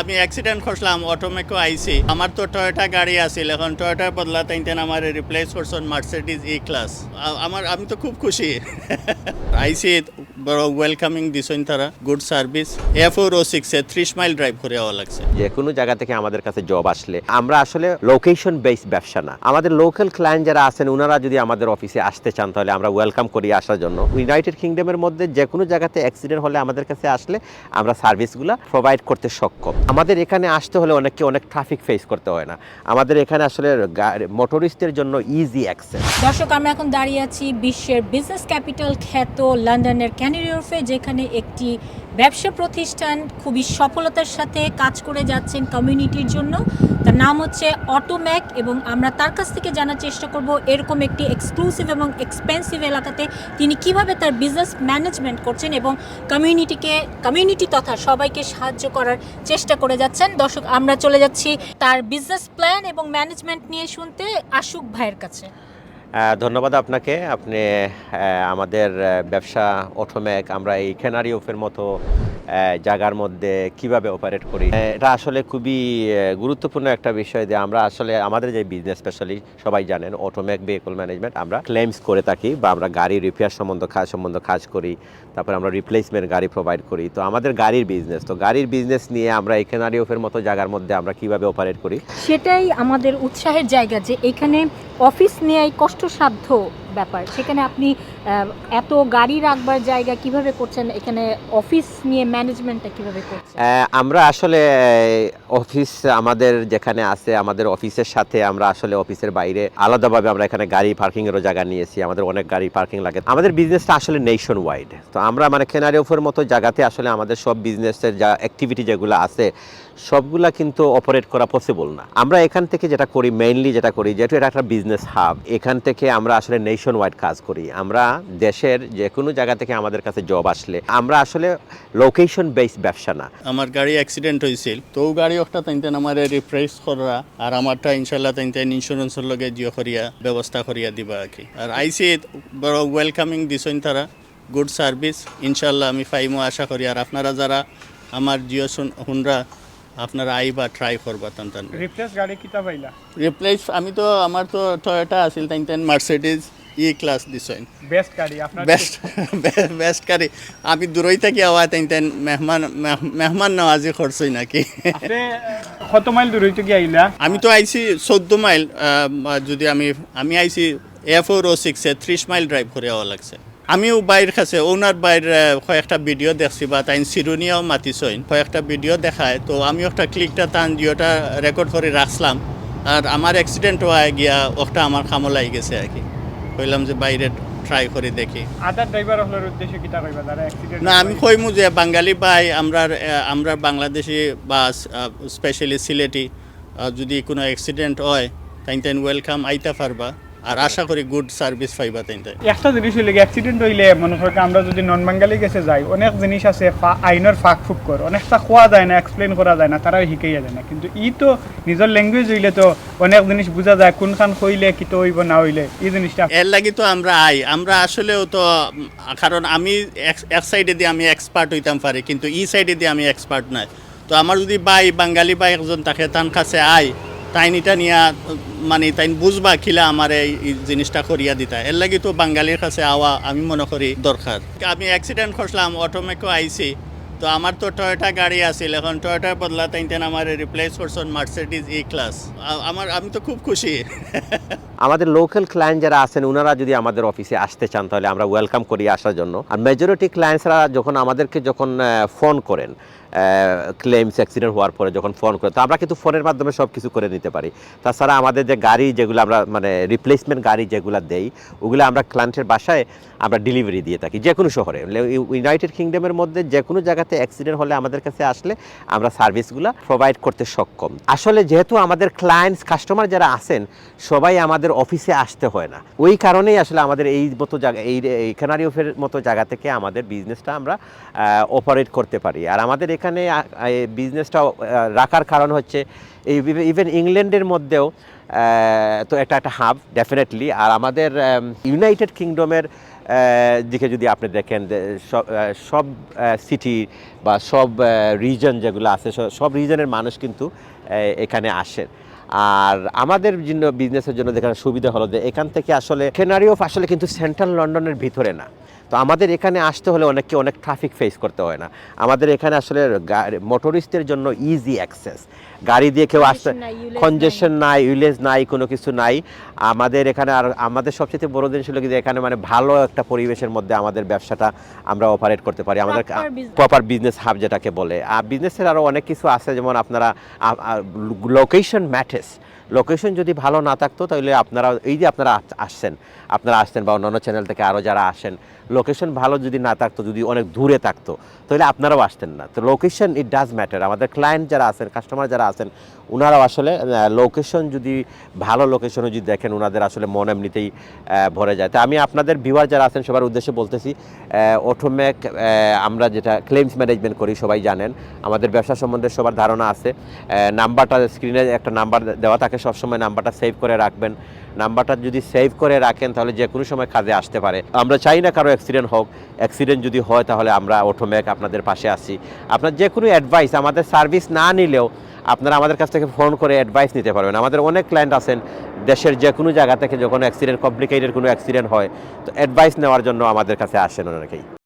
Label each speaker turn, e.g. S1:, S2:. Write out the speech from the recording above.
S1: আমি অ্যাক্সিডেন্ট করছিলাম অটোমেকো আইসি আমার তো টয়োটা গাড়ি আছিল, এখন টয়োটার বদলা তাইতেন আমার রিপ্লেস করছেন মার্সিডিজ ই ক্লাস আমার আমি তো খুব খুশি। আইসি বড় ওয়েলকামিং দিছেন তারা গুড সার্ভিস এফ ও রো সিক্সে ত্রিশ মাইল ড্রাইভ করে যাওয়া লাগছে।
S2: যে কোনো জায়গা থেকে আমাদের কাছে জব আসলে, আমরা আসলে লোকেশন বেসড ব্যবসা না। আমাদের লোকাল ক্লায়েন্ট যারা আছেন ওনারা যদি আমাদের অফিসে আসতে চান, তাহলে আমরা ওয়েলকাম করি আসার জন্য। ইউনাইটেড কিংডমের মধ্যে যে কোনো জায়গাতে অ্যাক্সিডেন্ট হলে আমাদের কাছে আসলে আমরা সার্ভিসগুলো প্রোভাইড করতে সক্ষম। আমাদের এখানে আসতে হলে অনেককে অনেক ট্রাফিক ফেস করতে হয় না। আমাদের এখানে আসলে মোটরিস্টের জন্য ইজি অ্যাক্সেস
S3: দর্শক, আমরা এখন দাঁড়িয়ে আছি বিশ্বের বিজনেস ক্যাপিটাল খ্যাত লন্ডনের ক্যানিরিওরফে যেখানে একটি ব্যবসা প্রতিষ্ঠান খুবই সফলতার সাথে কাজ করে যাচ্ছেন কমিউনিটির জন্য। তার নাম হচ্ছে অটোম্যাক এবং আমরা তার কাছ থেকে জানার চেষ্টা করব এরকম একটি এক্সক্লুসিভ এবং এক্সপেন্সিভ এলাকাতে তিনি কীভাবে তার বিজনেস ম্যানেজমেন্ট করছেন এবং কমিউনিটিকে কমিউনিটি তথা সবাইকে সাহায্য করার চেষ্টা করে যাচ্ছেন। দর্শক, আমরা চলে যাচ্ছি তার বিজনেস প্ল্যান এবং ম্যানেজমেন্ট নিয়ে শুনতে আশুক ভাইয়ের কাছে।
S2: ধন্যবাদ আপনাকে। আপনি আমাদের ব্যবসা অটোমেক আমরা এই খেনারি অফের মতো জায়গার মধ্যে কীভাবে অপারেট করি? এটা আসলে খুবই গুরুত্বপূর্ণ একটা বিষয় যে আমরা আসলে আমাদের যে বিজনেস স্পেশালি সবাই জানেন অটোম্যাক ভেহিকল ম্যানেজমেন্ট আমরা ক্লেমস করে থাকি বা আমরা গাড়ি রিপেয়ার সম্বন্ধ কাজ সম্বন্ধ কাজ করি, তারপর আমরা রিপ্লেসমেন্ট গাড়ি প্রোভাইড করি। তো আমাদের গাড়ির বিজনেস তো গাড়ির বিজনেস নিয়ে আমরা এই খেনারি অফের মতো জায়গার মধ্যে আমরা কীভাবে অপারেট করি?
S3: সেটাই আমাদের উৎসাহের জায়গা যে এখানে অফিস নেওয়াই কষ্টসাধ্য ব্যাপার। সেখানে আপনি এত গাড়ি রাখবার জায়গা কীভাবে করছেন? এখানে অফিস নিয়ে ম্যানেজমেন্টটা কীভাবে করছেন?
S2: আমরা আসলে অফিস আমাদের যেখানে আছে, আমাদের অফিসের সাথে আমরা আসলে অফিসের বাইরে আলাদাভাবে আমরা এখানে গাড়ি পার্কিং এরও জায়গা নিয়েছি। আমাদের অনেক গাড়ি পার্কিং লাগে। আমাদের বিজনেসটা আসলে নেশন ওয়াইড তো আমরা মানে কেনারি অফের মতো জায়গাতে আসলে আমাদের সব বিজনেসের যা অ্যাক্টিভিটি যেগুলো আছে সবগুলা কিন্তু অপারেট করা পসিবল না। আমরা এখান থেকে যেটা করি মেইনলি যেটা করি, যেহেতু এটা একটা বিজনেস হাব এখান থেকে আমরা আসলে নেশন ওয়াইড কাজ করি। আমরা দেশের যে কোনো জায়গা থেকে আমাদের কাছে জব আসলে, আমরা আসলে লোকেশন বেসড ব্যবসা না।
S1: আমার গাড়ি অ্যাক্সিডেন্ট হয়েছিল তো গাড়ি একটা তাইতেন আমার রিপ্লেস করা, আর আমারটা ইনশাল্লাহ তাইতেন ইন্স্যুরেন্সের লগে জিও করিয়া, ব্যবস্থা করিয়া দিবা আর কি। আর আইসি, বড় ওয়েলকামিং দিছেন তারা গুড সার্ভিস ইনশাল্লাহ আমি ফাইমো আশা করি। আর আপনারা যারা আমার জিও হুনরা আপনারা আইবা ট্রাই করবা তান তান।
S4: রিপ্লেস গাড়ি কিতা পাইলা?
S1: রিপ্লেস আমি তো আমার তো টয়োটা আছিল তাইতেন মার্সিডিজ ই ক্লাস দিছেন
S4: বেস্ট গাড়ি আপনার
S1: বেস্ট বেস্ট কারি আমি দূরই থাকি আওয়া তাইতেন মেহমান মেহ- মেহমান নওয়াজি করছই নাকি।
S4: কত মাইল দূর হইতে গিয়ে আইলা?
S1: আমি তো আইছি চোদ্দ মাইল যদি আমি আমি আইছি এফ ও সিক্সে ত্রিশ মাইল ড্রাইভ করে যাওয়া লাগছে। আমিও বাইর কাছে ওনার বাইর কয়েকটা ভিডিও দেখছি বা তাই সিরুনিয়াও মাতিছইন। কয়েকটা ভিডিও দেখায় তো আমি একটা ক্লিকটা টান জিওটা রেকর্ড করে রাখলাম আর আমার অ্যাক্সিডেন্ট হয়ে গিয়া ওটা আমার খামলাই গেছে আর কি। কইলাম যে বাইরে ট্রাই করে দেখি।
S4: আদার ড্রাইভার হলার উদ্দেশ্যে কিতা কইবা? যারা অ্যাক্সিডেন্ট
S1: না আমি কইমু যে বাঙালি ভাই আমরা আমরা বাংলাদেশি বা স্পেশালি সিলেটি যদি কোনো অ্যাক্সিডেন্ট হয় তাই তাই ওয়েলকাম আইতা পারবা। আর আশা করি গুড সার্ভিস পাইবা তাই তাই
S4: একটা জিনিস হইলে অ্যাক্সিডেন্ট হইলে মনে করেন আমরা যদি নন বাঙালি গেছে যাই অনেক জিনিস আছে আইনের ফাঁক ফুক কর। অনেকটা খোয়া যায় না এক্সপ্লেন করা যায় না তারাও শিখাইয়া যায় না। কিন্তু ই তো নিজের ল্যাঙ্গুয়েজ হইলে তো অনেক জিনিস বোঝা যায় কোনখান হইলে কিতো হইব না হইলে এই জিনিসটা
S1: এর লাগি তো আমরা আই। আমরা আসলেও তো কারণ আমি এক- সাইডে দিয়ে আমি এক্সপার্ট হইতাম পারি কিন্তু ই সাইডে দিয়ে আমি এক্সপার্ট নাই। তো আমার যদি বাই বাঙালি বাই একজন তাকে তার কাছে আই তাই নিটা নিয়া মানে তাই বুঝবা খিলা আমার এই জিনিসটা করিয়া দিতা। এর লাগি তো বাঙালির কাছে আওয়া আমি মনে করি দরকার। আমি অ্যাক্সিডেন্ট করছিলাম অটোমেকো আইসি তো আমার তো টয়োটা গাড়ি আছিল, এখন টয়োটার বদলা তাই আমার রিপ্লেস করছেন মার্সিডিজ ই ক্লাস আমার, আমি তো খুব খুশি।
S2: আমাদের লোকাল ক্লায়েন্ট যারা আছেন ওনারা যদি আমাদের অফিসে আসতে চান, তাহলে আমরা ওয়েলকাম করি আসার জন্য। আর মেজরিটি ক্লায়েন্টসরা যখন আমাদেরকে যখন ফোন করেন ক্লেমস অ্যাক্সিডেন্ট হওয়ার পরে যখন ফোন করে, তো আমরা কিন্তু ফোনের মাধ্যমে সব কিছু করে নিতে পারি। তাছাড়া আমাদের যে গাড়ি যেগুলো আমরা মানে রিপ্লেসমেন্ট গাড়ি যেগুলো দেই, ওগুলো আমরা ক্লায়েন্টের বাসায় আমরা ডেলিভারি দিয়ে থাকি যে কোনো শহরে ইউনাইটেড কিংডমের মধ্যে যে কোনো জায়গাতে অ্যাক্সিডেন্ট হলে আমাদের কাছে আসলে আমরা সার্ভিসগুলো প্রোভাইড করতে সক্ষম। আসলে যেহেতু আমাদের ক্লায়েন্টস কাস্টমার যারা আছেন, সবাই আমাদের অফিসে আসতে হয় না। ওই কারণেই আসলে আমাদের এই মতো জায়গা, এই অফের মতো জায়গা থেকে আমাদের বিজনেসটা আমরা অপারেট করতে পারি। আর আমাদের এখানে বিজনেসটা রাখার কারণ হচ্ছে, এই ইভেন ইংল্যান্ডের মধ্যেও তো এটা একটা হাব ডেফিনেটলি আর আমাদের ইউনাইটেড কিংডমের দিকে যদি আপনি দেখেন সব সিটি বা সব রিজন যেগুলো আছে সব রিজনের মানুষ কিন্তু এখানে আসেন আর আমাদের জন্য বিজনেসের জন্য যেখানে সুবিধা হলো যে এখান থেকে আসলে কেনারি অফ আসলে কিন্তু সেন্ট্রাল লন্ডনের ভিতরে না। তো আমাদের এখানে আসতে হলে অনেককে অনেক ট্রাফিক ফেস করতে হয় না। আমাদের এখানে আসলে মোটরিস্টের জন্য ইজি অ্যাক্সেস গাড়ি দিয়ে কেউ আসতে কনজেশন নাই ইউলেজ নাই। কোনো কিছু নাই। আমাদের এখানে আর আমাদের সবচেয়ে বড় জিনিস হলো কিন্তু এখানে মানে ভালো একটা পরিবেশের মধ্যে আমাদের ব্যবসাটা আমরা অপারেট করতে পারি। আমাদের প্রপার বিজনেস হাব যেটাকে বলে। আর বিজনেসের আরও অনেক কিছু আছে যেমন আপনারা লোকেশন This. লোকেশন যদি ভালো না থাকতো, তাহলে আপনারা, এই যে আপনারা আসছেন আপনারা আসছেন বা অন্যান্য চ্যানেল থেকে আরও যারা আসেন লোকেশন ভালো যদি না থাকতো, যদি অনেক দূরে থাকতো, তাহলে আপনারাও আসতেন না। তো লোকেশন ইট ডাজ ম্যাটার আমাদের ক্লায়েন্ট যারা আছেন কাস্টমার যারা আছেন ওনারাও আসলে লোকেশন যদি ভালো লোকেশনে যদি দেখেন ওনাদের আসলে মন এমনিতেই ভরে যায়। তো আমি আপনাদের ভিউয়ার যারা আছেন, সবার উদ্দেশ্যে বলতেছি অটোমেক আমরা যেটা ক্লেমস ম্যানেজমেন্ট করি, সবাই জানেন, আমাদের ব্যবসা সম্বন্ধে সবার ধারণা আছে। নাম্বারটা স্ক্রিনে একটা নাম্বার দেওয়া থাকে সবসময় নাম্বারটা সেভ করে রাখবেন। নাম্বারটা যদি সেভ করে রাখেন, তাহলে যে কোনো সময় কাজে আসতে পারে। আমরা চাই না কারও অ্যাক্সিডেন্ট হোক। অ্যাক্সিডেন্ট যদি হয়, তাহলে আমরা অটোমেক আপনাদের পাশে আসি আপনার যে কোনো অ্যাডভাইস আমাদের সার্ভিস না নিলেও আপনারা আমাদের কাছ থেকে ফোন করে অ্যাডভাইস নিতে পারবেন। আমাদের অনেক ক্লায়েন্ট আছেন, দেশের যে কোনো জায়গা থেকে যখন অ্যাক্সিডেন্ট কমপ্লিকেটেড কোনো অ্যাক্সিডেন্ট হয়, তো অ্যাডভাইস নেওয়ার জন্য আমাদের কাছে আসেন অনেকেই।